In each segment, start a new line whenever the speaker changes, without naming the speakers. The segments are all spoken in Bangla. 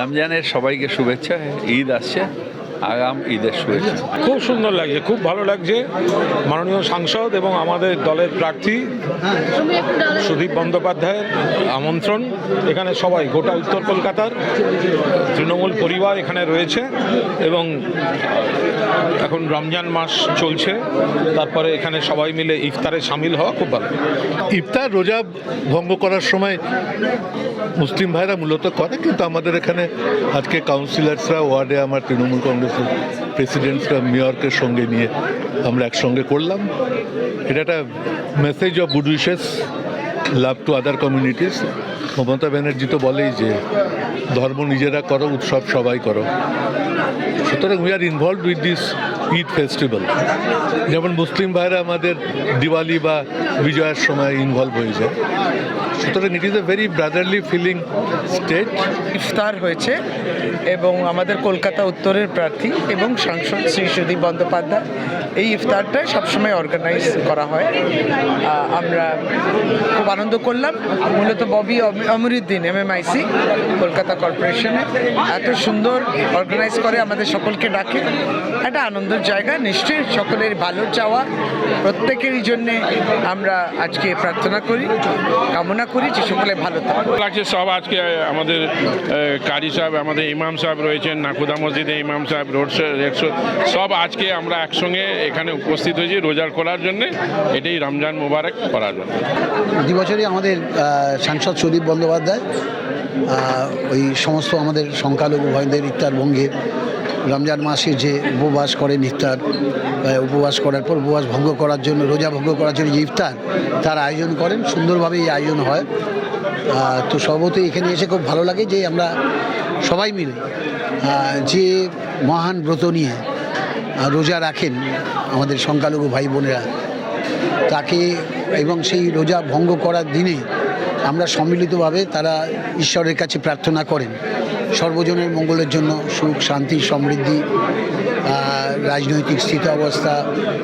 রমজানের সবাইকে শুভেচ্ছা ঈদ আসছে। আগাম ঈদের শুভেচ্ছা।
খুব সুন্দর লাগছে খুব ভালো লাগছে। মাননীয় সাংসদ এবং আমাদের দলের প্রার্থী সুদীপ বন্দ্যোপাধ্যায়ের আমন্ত্রণ। এখানে সবাই গোটা উত্তর কলকাতার তৃণমূল পরিবার এখানে রয়েছে এবং এখন রমজান মাস চলছে। তারপরে এখানে সবাই মিলে ইফতারে সামিল হওয়া খুব ভালো।
ইফতার রোজা ভঙ্গ করার সময় মুসলিম ভাইরা মূলত করে কিন্তু আমাদের এখানে আজকে কাউন্সিলরসরা ওয়ার্ডে আমার তৃণমূল কংগ্রেসের প্রেসিডেন্টসরা মেয়রকে সঙ্গে নিয়ে আমরা একসঙ্গে করলাম। এটা একটা message of good wishes love to other communities Mamata Banerjee তো বলেই যে, ধর্ম নিজেরা করো, উৎসব সবাই করো। সুতরাং we are involve with this Eid festival যেমন মুসলিম ভাইরা আমাদের দিওয়ালি বা বিজয়ের সময় ইনভলভ হয়ে যায়। সুতরাং it is a very brotherly feeling state
ইফতার হয়েছে এবং আমাদের কলকাতা উত্তরের প্রার্থী এবং সাংসদ শ্রী সুদীপ বন্দ্যোপাধ্যায়। এই ইফতারটা সবসময় অর্গানাইজ করা হয়। আমরা খুব আনন্দ করলাম। মূলত ববি অম- অমরুদ্দিন এমএমআইসি কলকাতা কর্পোরেশনে। এত সুন্দর অর্গানাইজ করে আমাদের সকলকে ডাকে। একটা আনন্দের জায়গা। নিশ্চয়ই সকলের ভালো চাওয়া প্রত্যেকেরই জন্যে আমরা আজকে প্রার্থনা করি কামনা করি যে সকলে ভালো থাকে
লাগছে সব আজকে আমাদের কারি সাহেব আমাদের ইমাম সাহেব রয়েছেন নাকুদা মসজিদে ইমাম সাহেব রোড একশো সব আজকে আমরা একসঙ্গে এখানে উপস্থিত হয়েছি রোজার করার জন্য। এটাই রমজান মুবারক করার জন্য।
প্রতি বছরই আমাদের সাংসদ সুদীপ বন্দ্যোপাধ্যায় ওই সমস্ত আমাদের সংখ্যালঘু ভাইদের ইফতার ভঙ্গের রমজান মাসে যে উপবাস করেন ইফতার উপবাস করার পর উপবাস ভঙ্গ করার জন্য, রোজা ভঙ্গ করার জন্য যে ইফতার তার আয়োজন করেন, সুন্দরভাবে এই আয়োজন হয়। তো সর্বত এখানে এসে খুব ভালো লাগে যে আমরা সবাই মিলে যে মহান ব্রত নিয়ে রোজা রাখেন আমাদের সংখ্যালঘু ভাই বোনেরা, তাকে এবং সেই রোজা ভঙ্গ করার দিনে আমরা সম্মিলিতভাবে তারা ঈশ্বরের কাছে প্রার্থনা করেন। সর্বজনের মঙ্গলের জন্য সুখ, শান্তি, সমৃদ্ধি রাজনৈতিক স্থিত অবস্থা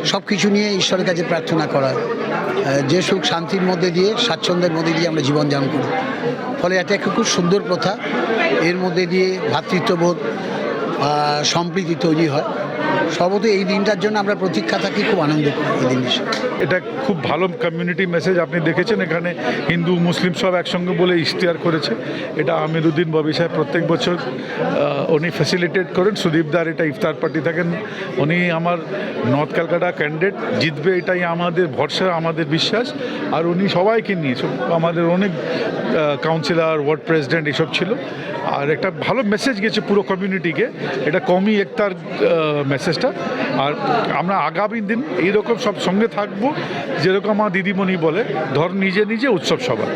সব কিছু নিয়ে ঈশ্বরের কাছে প্রার্থনা করা। যে সুখ শান্তির মধ্যে দিয়ে, স্বাচ্ছন্দ্যের মধ্যে দিয়ে আমরা জীবনযাপন করি। ফলে এটা একটা খুব সুন্দর প্রথা। এর মধ্যে দিয়ে ভ্রাতৃত্ববোধ সম্প্রীতি তৈরি হয়। সর্বত এই দিনটার জন্য আমরা প্রতীক্ষা থাকি, খুব আনন্দ এই
এটা খুব ভালো কমিউনিটি মেসেজ আপনি দেখেছেন এখানে, হিন্দু, মুসলিম সব একসঙ্গে বলে ইশতেহার করেছে। এটা আমিরুদ্দিন ববি সাহেব প্রত্যেক বছর উনি ফ্যাসিলিটেট করেন। সুদীপদার এটা ইফতার পার্টি থাকেন। উনি আমার নর্থ ক্যালকাটা ক্যান্ডিডেট জিতবে এটাই আমাদের ভরসা, আমাদের বিশ্বাস। আর উনি সবাইকে নিয়ে আমাদের অনেক কাউন্সিলর ওয়ার্ড প্রেসিডেন্ট এসব ছিল। আর একটা ভালো মেসেজ গেছে পুরো কমিউনিটিকে এটা কমই একতার মেসেজটা আর আমরা আগামী দিন এইরকম সব সঙ্গে থাকব, যেরকম আমার দিদিমণি বলে, ধর নিজে নিজে উৎসব সবার